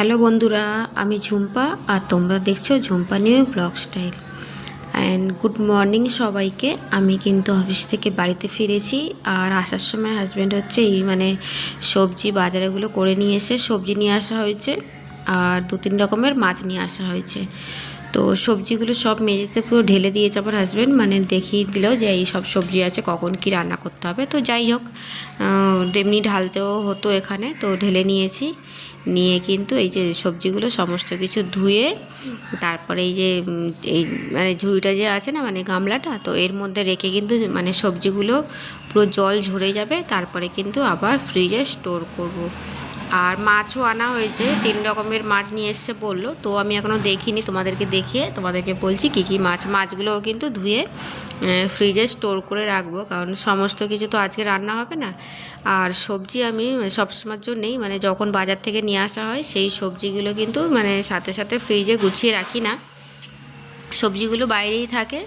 Hello বন্ধুরা, আমি ঝুম্পা আর তোমরা দেখছ Jhumpa new blog style. And good morning সবাইকে। আমি কিন্তু অফিস থেকে বাড়িতে ফিরেছি আর আসার সময় হাজব্যান্ড হচ্ছে এই মানে সবজি বাজারেগুলো করে নিয়ে এসে সবজি নিয়ে আসা হয়েছে আর দু তিন রকমের মাছ নিয়ে আসা হয়েছে। তো সবজিগুলো সব মেঝেতে পুরো ঢেলে দিয়েছে আমার হাজব্যান্ড মানে দেখিয়ে দিল যে এই সব সবজি আছে, কখন কি রান্না করতে হবে। তো যাই হোক এমনি ঢালতেও হতো এখানে, তো ঢেলে নিয়েছি। নিয়ে কিন্তু এই যে সবজিগুলো সমস্ত কিছু ধুয়ে তারপরে এই যে এই মানে ঝুড়িটা যে আছে না মানে গামলাটা, তো এর মধ্যে রেখে কিন্তু মানে সবজিগুলো পুরো জল ঝরে যাবে, তারপরে কিন্তু আবার ফ্রিজে স্টোর করব। আর মাছও আনা হয়েছে, তিন রকমের মাছ নিয়ে এসছে বলল। তো আমি এখনও দেখিনি তোমাদেরকে দেখিয়ে, তোমাদেরকে বলছি কী কী মাছ। মাছগুলোও কিন্তু ধুয়ে ফ্রিজে স্টোর করে রাখব, কারণ সমস্ত কিছু তো আজকে রান্না হবে না। আর সবজি আমি সবসময়ের জন্যেই মানে যখন বাজার থেকে নিয়ে আসা হয়, সেই সবজিগুলো কিন্তু মানে সাথে সাথে ফ্রিজে গুছিয়ে রাখি না। সবজিগুলো বাইরেই থাকে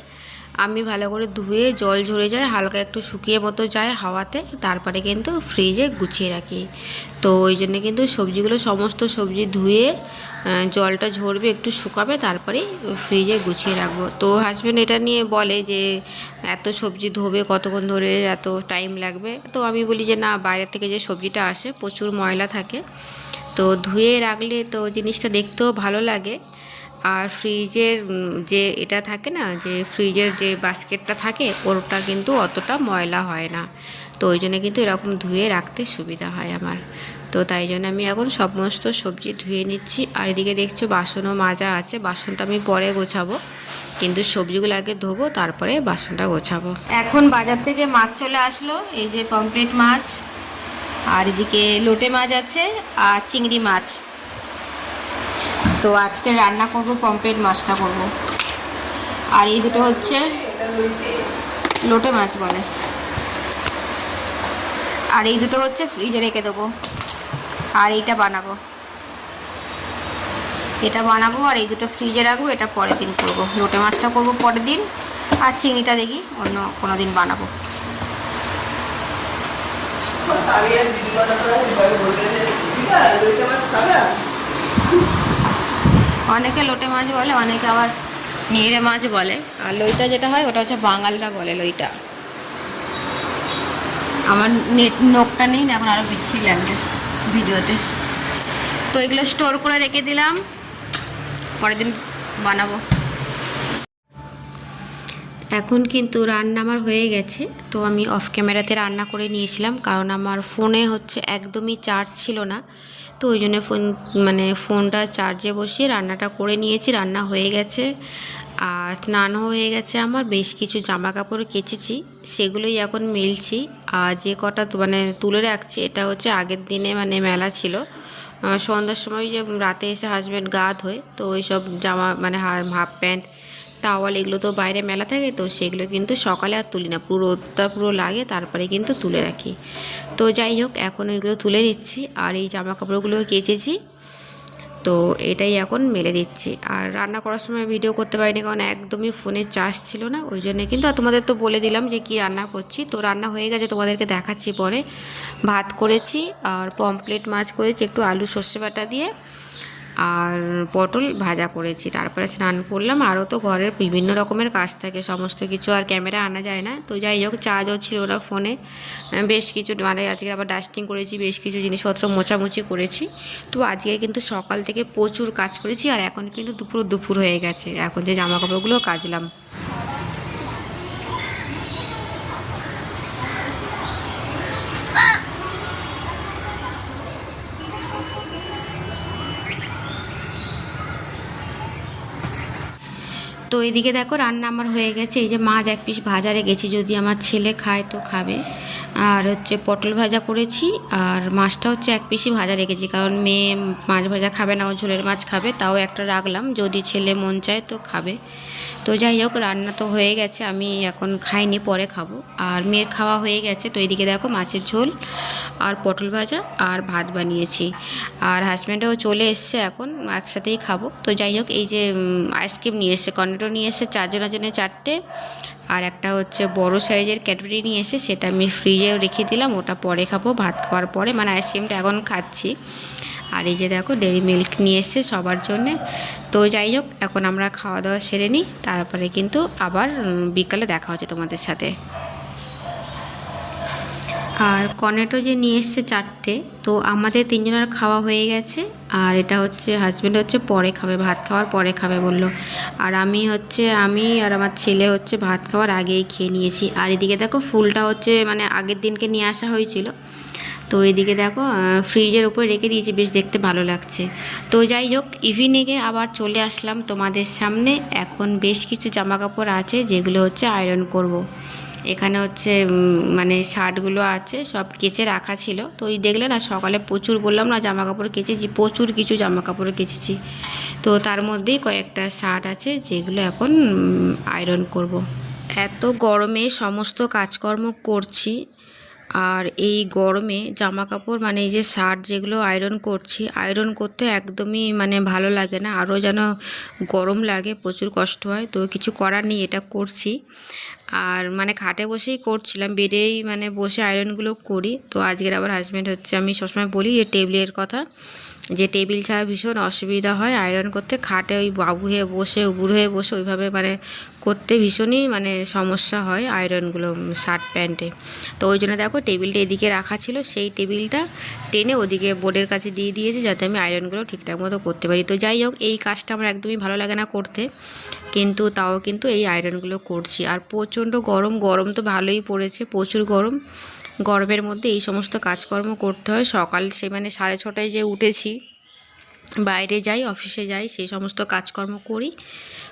আমি ভালো করে ধুয়ে জল ঝরে যায়, হালকা একটু শুকিয়ে মতো যায় হাওয়াতে, তারপরে কিন্তু ফ্রিজে গুছিয়ে রাখি। তো ওই জন্য কিন্তু সবজিগুলো, সমস্ত সবজি ধুয়ে জলটা ঝরবে, একটু শুকাবে তারপরেই ফ্রিজে গুছিয়ে রাখব। তো হাজব্যান্ড এটা নিয়ে বলে যে, এত সবজি ধোবে কতক্ষণ ধরে? এত টাইম লাগবে? তো আমি বলি যে, না, বাইরে থেকে যে সবজিটা আসে, প্রচুর ময়লা থাকে। তো ধুয়ে রাখলে তো জিনিসটা দেখতেও ভালো লাগে। আর ফ্রিজের যে এটা থাকে না, যে ফ্রিজের যে বাস্কেটটা থাকে ওটা কিন্তু অতটা ময়লা হয় না। তো ওই জন্য কিন্তু এরকম ধুয়ে রাখতে সুবিধা হয় আমার। তো তাই জন্য আমি এখন সমস্ত সবজি ধুয়ে নিচ্ছি। আর এদিকে দেখছ বাসনও মাজা আছে, বাসনটা আমি পরে গোছাবো। কিন্তু সবজিগুলো আগে ধোবো, তারপরে বাসনটা গোছাবো। এখন বাজার থেকে মাছ চলে আসলো, এই যে পমপ্লেট মাছ। আর এদিকে লোটে মাছ আছে, আর চিংড়ি মাছ। তো আজকে রান্না করব পমপ্লেট মাছটা করব। আর এই দুটো হচ্ছে লোটে মাছ বলে। আর এই দুটো হচ্ছে ফ্রিজে রেখে দেবো। আর এইটা বানাবো। এটা বানাবো আর এই দুটো ফ্রিজে রাখব, এটা পরের দিন করব। লোটে মাছটা করব পরের দিন, আর চিংড়িটা দেখি অন্য কোনো দিন বানাবো। অনেকে লোটে মাছ বলে, অনেকে আবার নিড়ে মাছ বলে। আর লইটা যেটা হয়, ওটা হচ্ছে বাঙালরা বলে লইটা। আমার নেট নোকটা নেই না, এখন আরও বিচ্ছি লাগবে ভিডিওতে। তো এগুলো স্টোর করে রেখে দিলাম। পরের দিন বানাবো। এখন কিন্তু রান্না আমার হয়ে গেছে। তো আমি অফ ক্যামেরাতে রান্না করে নিয়েছিলাম, কারণ আমার ফোনে হচ্ছে একদমই চার্জ ছিল না। তো ওই জন্য ফোন মানে ফোনটা চার্জে বসিয়ে রান্নাটা করে নিয়েছি, রান্না হয়ে গেছে। আর স্নানও হয়ে গেছে আমার, বেশ কিছু জামা কাপড় কেচেছি, সেগুলোই এখন মেলছি। আর যে কটা মানে তুলে রাখছি, এটা হচ্ছে আগের দিনে মানে মেলা ছিল। সন্ধ্যার সময় যে রাতে এসে হাজব্যান্ড গা ধোয়, তো ওই সব জামা মানে হাফ প্যান্ট টাওয়াল, এগুলো তো বাইরে মেলা থাকে তো, সেগুলো কিন্তু সকালে আর তুলি না। পুরো রোদটা পুরো লাগে, তারপরে কিন্তু তুলে রাখি। তো যাই হোক, এখন ওইগুলো তুলে নিচ্ছি, আর এই জামা কাপড়গুলো কেচেছি। তো এটাই এখন মেলে দিচ্ছি। আর রান্না করার সময় ভিডিও করতে পারিনি, কারণ একদমই ফোনে চার্জ ছিল না, ওই জন্য কিন্তু আর তোমাদের তো বলে দিলাম যে কি রান্না করছি। তো রান্না হয়ে গেছে, তোমাদেরকে দেখাচ্ছি পরে। ভাত করেছি, আর পমপ্লেট মাছ করেছি, একটু আলু সর্ষে বাটা দিয়ে। আর পটল ভাজা করেছি। তারপরে স্নান করলাম। আরও তো ঘরের বিভিন্ন রকমের কাজ থাকে। সমস্ত কিছু আর ক্যামেরা আনা যায় না। তো যাই হোক, চার্জও ছিল না ফোনে। বেশ কিছু মানে আজকে আবার ডাস্টিং করেছি, বেশ কিছু জিনিসপত্র মোছামুছি করেছি। তো আজকে কিন্তু সকাল থেকে প্রচুর কাজ করেছি। আর এখন কিন্তু দুপুর দুপুর হয়ে গেছে। এখন যে জামা কাপড়গুলো তো এদিকে দেখো রান্না আমার হয়ে গেছে। এই যে মাছ এক পিস ভাজা রেখেছি যদি আমার ছেলে খায় তো খাবে। আর হচ্ছে পটল ভাজা করেছি, আর মাছটা হচ্ছে এক পিসই ভাজা রেখেছি, কারণ মেয়ে মাছ ভাজা খাবে না, ও ঝোলের মাছ খাবে, তাও একটা রাখলাম। যদি ছেলে মন চায় তো খাবে। তো যাই হোক, রান্না তো হয়ে গেছে, আমি এখন খাইনি, পরে খাব। আর মেয়ের খাওয়া হয়ে গেছে, তো এদিকে দেখো মাছের ঝোল আর পটল ভাজা আর ভাত বানিয়েছি। আর হাজব্যান্ডও চলে এসছে এখন, একসাথেই খাব। তো যাই হোক, এই যে আইসক্রিম নিয়ে এসছে, কর্নেটো নিয়ে এসছে চারজনের জন্য চারটে। আর একটা হচ্ছে বড় সাইজের ক্যাডবেরি নিয়ে এসে সেটা আমি ফ্রিজেও রেখে দিলাম, ওটা পরে খাব, ভাত খাওয়ার পরে। মানে আইসক্রিমটা এখন খাচ্ছি। আর এই যে দেখো ডেরি মিল্ক নিয়ে এসছে সবার জন্যে। তো যাই হোক, এখন আমরা খাওয়া দাওয়া সেরে নিই। তারপরে কিন্তু আবার বিকালে দেখা হচ্ছে তোমাদের সাথে। আর কর্নেটো যে নিয়ে এসছে চারটে, তো আমাদের তিনজনের খাওয়া হয়ে গেছে। আর এটা হচ্ছে হাজব্যান্ড হচ্ছে পরে খাবে, ভাত খাওয়ার পরে খাবে বলল। আর আমি হচ্ছে, আমি আর আমার ছেলে হচ্ছে ভাত খাওয়ার আগেই খেয়ে নিয়েছি। আর এদিকে দেখো, ফুলটা হচ্ছে মানে আগের দিনকে নিয়ে আসা হয়েছিল। তো এদিকে দেখো ফ্রিজের উপরে রেখে দিয়েছি, বেশ দেখতে ভালো লাগছে। তো যাই হোক ইভিনিংয়ে আবার চলে আসলাম তোমাদের সামনে। এখন বেশ কিছু জামা কাপড় আছে, যেগুলো হচ্ছে আয়রন করব। এখানে হচ্ছে মানে শার্টগুলো আছে, সব কেচে রাখা ছিল। তো ওই দেখলে না, সকালে প্রচুর বললাম না জামা কাপড় কেচেছি, প্রচুর কিছু জামা কাপড় কেচেছি। তো তার মধ্যেই কয়েকটা শার্ট আছে, যেগুলো এখন আয়রন করব। এত গরমে সমস্ত কাজকর্ম করছি। আর এই গরমে জামা কাপড় মানে এই যে শার্ট যেগুলো আয়রন করছি আয়রন করতে একদমই মানে ভালো লাগে না। আরও যেন গরম লাগে, প্রচুর কষ্ট হয়। তো কিছু করার নেই, এটা করছি। আর মানে খাটে বসেই করছিলাম, বেডেই মানে বসে আয়রনগুলো করি। তো আজকের আবার হাজব্যান্ড হচ্ছে, আমি সবসময় বলি যে টেবিলের কথা। যে টেবিল ছাড়া ভীষণ অসুবিধা হয়, আয়রন করতে, খাটে ওই বাবু হয়ে বসে, উবুর হয়ে বসে ওইভাবে মানে করতে ভীষণই মানে সমস্যা হয় আয়রনগুলো, শার্ট প্যান্টে। তো ওই জন্য দেখো টেবিলটা এদিকে রাখা ছিল, সেই টেবিলটা টেনে ওদিকে বোর্ডের কাছে দিয়ে দিয়েছি যাতে আমি আয়রনগুলো ঠিকঠাক মতো করতে পারি। তো যাই হোক, এই কাজটা আমার একদমই ভালো লাগে না করতে, কিন্তু তাও কিন্তু এই আয়রনগুলো করছি। আর প্রচণ্ড গরম গরম তো ভালোই পড়েছে, প্রচুর গরম। গরমের মধ্যে এই সমস্ত কাজকর্ম করতে হয়। সকাল সে মানে সাড়ে ছটায় যে উঠেছি, বাইরে যাই, অফিসে যাই, সেই সমস্ত কাজকর্ম করি।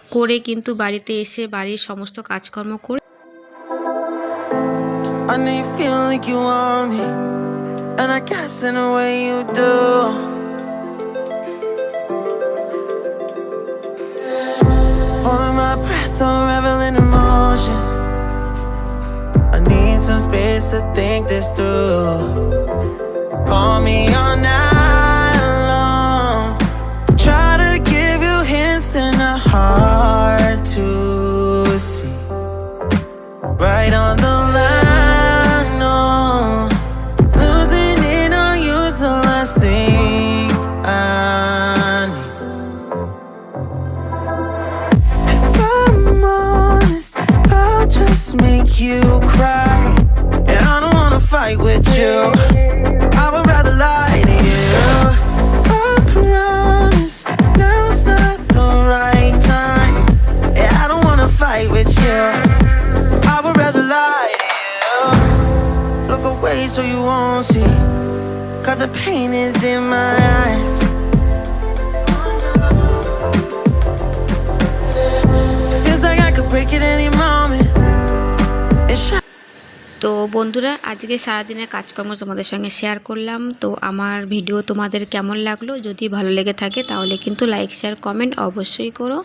করে কিন্তু বাড়িতে এসে বাড়ির সমস্ত কাজকর্ম করে। And I guess in a way you do. Some space to think this through. Call me all night long. Try to give you hints hard to see. Right on the line, no. Losing it on you's the last thing I need. If I'm honest, I'll just make you cry. Fight with you. I would rather lie to you. I promise not the right time. Yeah, I don't wanna fight with you. I would rather lie to you. Look away so you won't see. Cause the pain is in my eyes. তো বন্ধুরা, আজকে সারাদিনের কাজকর্ম তোমাদের সঙ্গে share করলাম। তো আমার ভিডিও তোমাদের কেমন লাগল? যদি ভালো লেগে থাকে, তাহলে কিন্তু লাইক শেয়ার কমেন্ট অবশ্যই করো।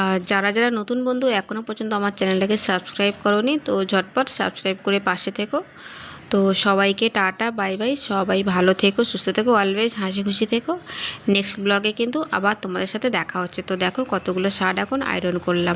আর যারা যারা নতুন বন্ধু এখনও পর্যন্ত আমার চ্যানেলটাকে সাবস্ক্রাইব করোনি, তো ঝটপট সাবস্ক্রাইব করে পাশে থেকো। তো সবাইকে টাটা বাই বাই সবাই ভালো থেকো, সুস্থ থেকো অলওয়েজ হাসি খুশি থেকো। নেক্সট ব্লগে কিন্তু আবার তোমাদের সাথে দেখা হচ্ছে। তো দেখো কতগুলো শার্ট এখন আয়রন করলাম।